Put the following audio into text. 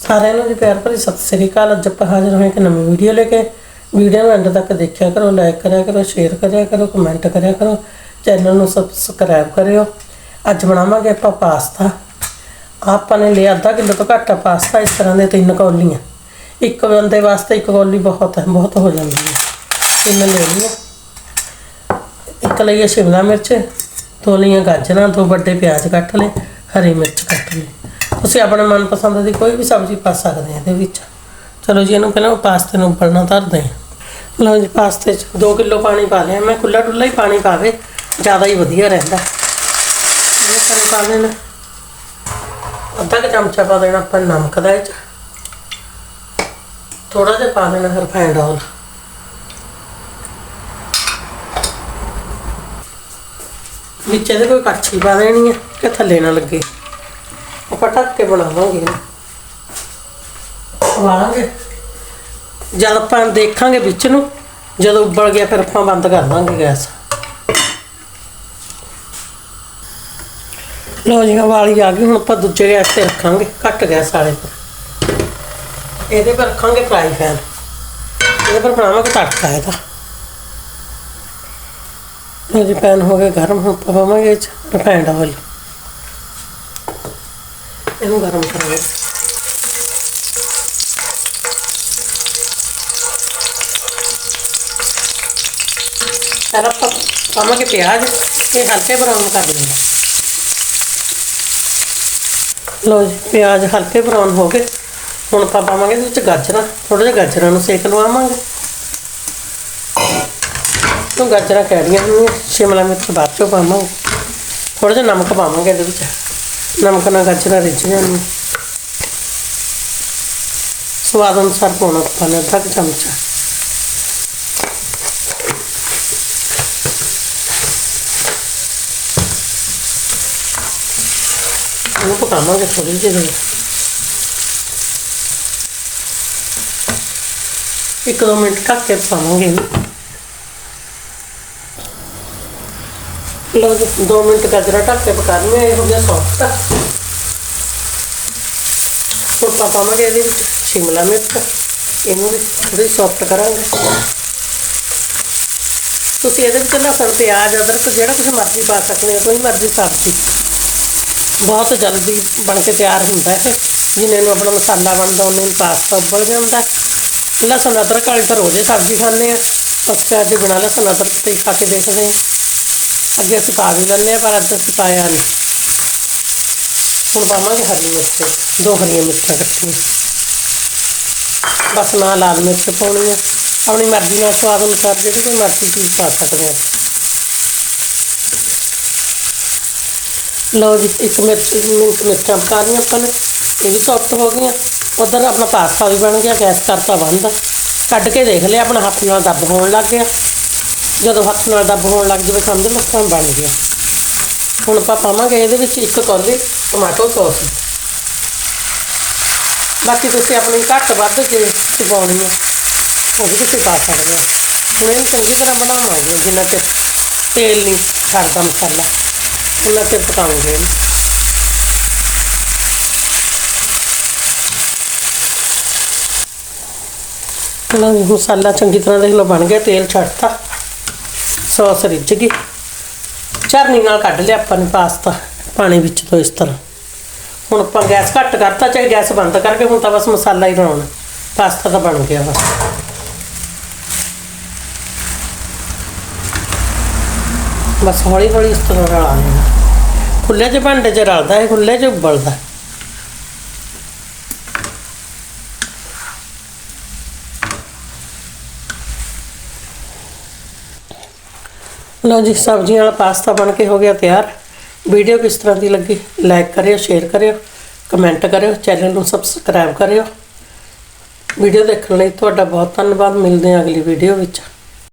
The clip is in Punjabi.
ਸਾਰਿਆਂ ਨੂੰ ਜੀ ਪਿਆਰ ਭਰੀ ਸਤਿ ਸ੍ਰੀ ਅਕਾਲ। ਅੱਜ ਆਪਾਂ ਹਾਜ਼ਰ ਹੋਏ ਇੱਕ ਨਵੀਂ ਵੀਡੀਓ ਲੈ ਕੇ। ਵੀਡੀਓ ਨੂੰ ਐਂਡ ਤੱਕ ਦੇਖਿਆ ਕਰੋ ਲਾਈਕ ਕਰਿਆ ਕਰੋ ਸ਼ੇਅਰ ਕਰਿਆ ਕਰੋ ਕਮੈਂਟ ਕਰਿਆ ਕਰੋ ਚੈਨਲ ਨੂੰ ਸਬਸਕ੍ਰਾਈਬ ਕਰਿਓ। ਅੱਜ ਬਣਾਵਾਂਗੇ ਆਪਾਂ ਪਾਸਤਾ ਆਪਾਂ ਨੇ ਲਿਆ ਅੱਧਾ ਕਿਲੋ ਤੋਂ ਘੱਟ ਪਾਸਤਾ ਇਸ ਤਰ੍ਹਾਂ ਦੇ ਤਿੰਨ ਕੌਲੀਆਂ। ਇੱਕ ਬੰਦੇ ਵਾਸਤੇ ਇੱਕ ਕੌਲੀ ਬਹੁਤ ਹੈ, ਬਹੁਤ ਹੋ ਜਾਂਦੀ ਹੈ। ਤਿੰਨ ਲੈ ਲਈਏ। ਇੱਕ ਲਈਏ ਸ਼ਿਮਲਾ ਮਿਰਚ, ਦੋ ਲਈਆਂ ਗਾਜਰਾਂ, ਦੋ ਵੱਡੇ ਪਿਆਜ਼ ਕੱਟ ਲਏ, ਹਰੀ ਮਿਰਚ ਕੱਟ ਲਈ। ਤੁਸੀਂ ਆਪਣੇ ਮਨਪਸੰਦ ਦੀ ਕੋਈ ਵੀ ਸਬਜ਼ੀ ਪਾ ਸਕਦੇ ਆ ਇਹਦੇ ਵਿੱਚ। ਚਲੋ ਜੀ, ਇਹਨੂੰ ਪਹਿਲਾਂ ਪਾਸਤੇ ਨੂੰ ਉਬਲਣਾ ਧਰਦੇ ਹਾਂ ਲਓ ਜੀ, ਪਾਸਤੇ 'ਚ 2 ਕਿਲੋ ਪਾਣੀ ਪਾ ਲਿਆ। ਮੈਂ ਖੁੱਲਾ ਡੁੱਲਾ ਹੀ ਪਾਣੀ ਪਾਵੇ, ਜ਼ਿਆਦਾ ਹੀ ਵਧੀਆ ਰਹਿੰਦਾ। ਇਹ ਸਾਰੇ ਪਾ ਲੈਣਾ ਅੱਧਾ ਕੁ ਚਮਚਾ ਪਾ ਦੇਣਾ ਆਪਾਂ ਨਮਕ ਦਾ ਇਹ 'ਚ। ਥੋੜਾ ਜਿਹਾ ਪਾ ਦੇਣਾ ਰਿਫਾਈਂਡ ਆਇਲ। ਵਿੱਚ ਇਹਦੇ ਕੋਈ ਕੜਛੀ ਪਾ ਦੇਣੀ ਹੈ ਕਿ ਥੱਲੇ ਨਾ ਲੱਗੇ। ਢੱਕ ਕੇ ਬਣਾਵਾਂਗੇ। ਵਾਲਾਂਗੇ ਜਦ ਆਪਾਂ ਦੇਖਾਂਗੇ ਵਿੱਚ ਨੂੰ ਜਦੋਂ ਉੱਬਲ ਗਿਆ ਫਿਰ ਆਪਾਂ ਬੰਦ ਕਰ ਦਾਂਗੇ ਗੈਸ। ਲੋ ਜੀ ਵਾਲੀ ਆ ਗਈ ਹੁਣ ਆਪਾਂ ਦੂਜੇ ਗੈਸ ਤੇ ਰੱਖਾਂਗੇ ਘੱਟ ਗੈਸ ਵਾਲੇ ਪਰ ਇਹਦੇ ਪਰ ਰੱਖਾਂਗੇ ਫਰਾਈ ਪੈਨ ਇਹਦੇ ਪਰ ਬਣਾਵਾਂਗੇ ਤੜਕਾ ਇਹਦਾ। ਲੋ ਜੀ ਪੈਨ ਹੋ ਗਿਆ ਗਰਮ ਹੁਣ ਆਪਾਂ ਪਾਵਾਂਗੇ ਇਹ 'ਚ ਰਿਫਾਈਂਡ ਆਇਲ ਇਹਨੂੰ ਗਰਮ ਕਰਾਂਗੇ। ਪਹਿਲਾਂ ਆਪਾਂ ਪਾਵਾਂਗੇ ਪਿਆਜ਼, ਇਹ ਹਲਕੇ ਬਰਾਊਨ ਕਰ ਲੈਣਾ ਲੋ ਜੀ, ਪਿਆਜ਼ ਹਲਕੇ ਬਰਾਊਨ ਹੋ ਗਏ। ਹੁਣ ਆਪਾਂ ਪਾਵਾਂਗੇ ਇਹਦੇ ਵਿੱਚ ਗਾਜਰਾਂ ਥੋੜਾ ਜਿਹਾ ਗਾਜਰਾਂ ਨੂੰ ਸੇਕ ਲਵਾਵਾਂਗੇ। ਤੋਂ ਗਾਜਰਾਂ ਕਹਿੜੀਆਂ ਹੋਈਆਂ ਸ਼ਿਮਲਾ ਮਿਰਚ ਬਾਅਦ ਚੋਂ ਪਾਵਾਂਗੇ। ਥੋੜਾ ਜਿਹਾ ਨਮਕ ਪਾਵਾਂਗੇ ਇਹਦੇ ਵਿੱਚ। ਨਮਕ ਨਾਲ ਗਾਜਰਾਂ ਰਿੱਝ ਜਾਣਗੀਆਂ ਸਵਾਦ ਅਨੁਸਾਰ ਪਾਉਣਾ ਆਪਾਂ ਨੇ ਅੱਧਾ ਕੁ ਚਮਚਾ ਇਹਨੂੰ ਪਕਾਵਾਂਗੇ ਥੋੜੀ ਜਿਹੀ ਦੇਰ ਇੱਕ ਦੋ ਮਿੰਟ ਢੱਕ ਕੇ ਪਕਾਵਾਂਗੇ ਲਓ ਜੀ 2 ਮਿੰਟ ਗਾਜਰਾਂ ਢੱਕ ਕੇ ਪਕਾ ਲਈਆਂ ਇਹ ਹੋ ਗਿਆ ਸੌਫਟ ਹੁਣ ਆਪਾਂ ਪਾਵਾਂਗੇ ਇਹਦੇ ਵਿੱਚ ਸ਼ਿਮਲਾ ਮਿਰਚ। ਇਹਨੂੰ ਵੀ ਥੋੜੀ ਸੌਫਟ ਕਰਾਂਗੇ। ਤੁਸੀਂ ਇਹਦੇ ਵਿੱਚ ਲਸਣ ਪਿਆਜ਼, ਅਦਰਕ, ਜਿਹੜਾ ਤੁਸੀਂ ਮਰਜ਼ੀ ਪਾ ਸਕਦੇ ਹੋ, ਕੋਈ ਮਰਜ਼ੀ ਸਬਜ਼ੀ। ਬਹੁਤ ਜਲਦੀ ਬਣ ਕੇ ਤਿਆਰ ਹੁੰਦਾ ਹੈ ਜਿੰਨੇ ਨੂੰ ਆਪਣਾ ਮਸਾਲਾ ਬਣਦਾ, ਉਹਨੇ ਨੂੰ ਪਾਸਤਾ ਉਬਲ ਜਾਂਦਾ। ਲਸਣ, ਅਦਰਕ ਵਾਲੀ ਤਾਂ ਰੋਜ਼ੇ ਸਬਜ਼ੀ ਖਾਂਦੇ ਆ। ਅਸੀਂ ਅੱਜ ਬਿਨਾਂ ਲਸਣ, ਅਦਰਕ ਤੇ ਖਾ ਕੇ ਦੇਖਦੇ ਹਾਂ ਅੱਗੇ ਅਸੀਂ ਪਾ ਵੀ ਲੈਂਦੇ ਆ, ਪਰ ਅੱਜ ਅਸੀਂ ਪਾਇਆ ਨਹੀਂ ਹੁਣ ਪਾਵਾਂਗੇ ਹਰੀ ਮਿਰਚ, ਦੋ ਹਰੀਆਂ ਮਿਰਚਾਂ ਕੱਟੀਆਂ। ਬਸ ਨਾ ਲਾਲ ਮਿਰਚ ਪਾਉਣੀ ਆ। ਆਪਣੀ ਮਰਜ਼ੀ ਨਾਲ ਸਵਾਦ ਅਨੁਸਾਰ ਜਿਹੜੀ ਕੋਈ ਮਰਜ਼ੀ ਚੀਜ਼ ਪਾ ਸਕਦੇ ਆ। ਲਓ ਜੀ, ਇੱਕ ਮਿਰਚ, ਮਿੰਟ ਮਿਰਚਾਂ ਪਕਾ ਲਈਆਂ ਆਪਾਂ ਨੇ। ਇਹ ਵੀ ਸੌਫਟ ਹੋ ਗਈਆਂ। ਉਧਰ ਆਪਣਾ ਪਾਸਤਾ ਵੀ ਬਣ ਗਿਆ, ਗੈਸ ਕਰਤਾ ਬੰਦ। ਕੱਢ ਕੇ ਦੇਖ ਲਿਆ, ਆਪਣਾ ਹੱਥ ਨਾਲ ਦੱਬ ਹੋਣ ਲੱਗ ਗਿਆ। ਜਦੋਂ ਹੱਥ ਨਾਲ ਦੱਬ ਹੋਣ ਲੱਗ ਜਾਵੇ ਸਮਝ ਲਓ ਕੰਮ ਬਣ ਗਿਆ। ਹੁਣ ਆਪਾਂ ਪਾਵਾਂਗੇ ਇਹਦੇ ਵਿੱਚ ਇੱਕ ਕੌਲੀ ਟਮਾਟੋ ਸੌਸ। ਬਾਕੀ ਤੁਸੀਂ ਆਪਣੀ ਘੱਟ ਵੱਧ ਜੇ ਪਾਉਣੀ ਹੈ, ਉਹ ਵੀ ਤੁਸੀਂ ਪਾ ਸਕਦੇ ਹੋ। ਹੁਣ ਇਹਨੂੰ ਚੰਗੀ ਤਰ੍ਹਾਂ ਬਣਾਵਾਂਗੇ, ਜਿੰਨਾ ਚਿਰ ਤੇਲ ਨਹੀਂ ਛੱਡਦਾ ਮਸਾਲਾ ਉਹਨਾਂ ਚਿਰ ਪਕਾਵਾਂਗੇ ਇਹਨੂੰ। ਲਓ ਮਸਾਲਾ ਚੰਗੀ ਤਰ੍ਹਾਂ ਦੇਖ ਲਓ ਬਣ ਗਿਆ, ਤੇਲ ਛੱਡਤਾ। ਸੌਸ ਰਿੱਝ ਗਈ ਚਰਨੀ ਨਾਲ ਕੱਢ ਲਿਆ ਆਪਾਂ ਨੇ ਪਾਸਤਾ, ਪਾਣੀ ਵਿੱਚ ਤੋਂ ਇਸ ਤਰ੍ਹਾਂ। ਹੁਣ ਆਪਾਂ ਗੈਸ ਘੱਟ ਕਰਤਾ, ਚਾਹੇ ਗੈਸ ਬੰਦ ਕਰਕੇ, ਹੁਣ ਤਾਂ ਬਸ ਮਸਾਲਾ ਹੀ ਬਣਾਉਣਾ ਪਾਸਤਾ ਤਾਂ ਬਣ ਗਿਆ ਬਸ। ਬਸ ਹੌਲੀ ਹੌਲੀ ਇਸ ਤਰ੍ਹਾਂ ਰਲਾ ਲੈਣਾ। ਖੁੱਲੇ ਜਿਹੇ ਭਾਂਡੇ 'ਚ ਰਲਦਾ ਹੈ ਖੁੱਲੇ 'ਚ ਉਬਲਦਾ ਲਓ ਜੀ, ਸਬਜ਼ੀਆਂ ਵਾਲਾ ਪਾਸਤਾ ਬਣ ਕੇ ਹੋ ਗਿਆ ਤਿਆਰ। ਵੀਡੀਓ ਕਿਸ ਤਰ੍ਹਾਂ ਦੀ ਲੱਗੀ ਲਾਈਕ ਕਰਿਓ ਸ਼ੇਅਰ ਕਰਿਓ ਕਮੈਂਟ ਕਰਿਓ ਚੈਨਲ ਨੂੰ ਸਬਸਕ੍ਰਾਈਬ ਕਰਿਓ। ਵੀਡੀਓ ਦੇਖਣ ਲਈ ਤੁਹਾਡਾ ਬਹੁਤ ਧੰਨਵਾਦ, ਮਿਲਦੇ ਹਾਂ ਅਗਲੀ ਵੀਡੀਓ ਵਿੱਚ।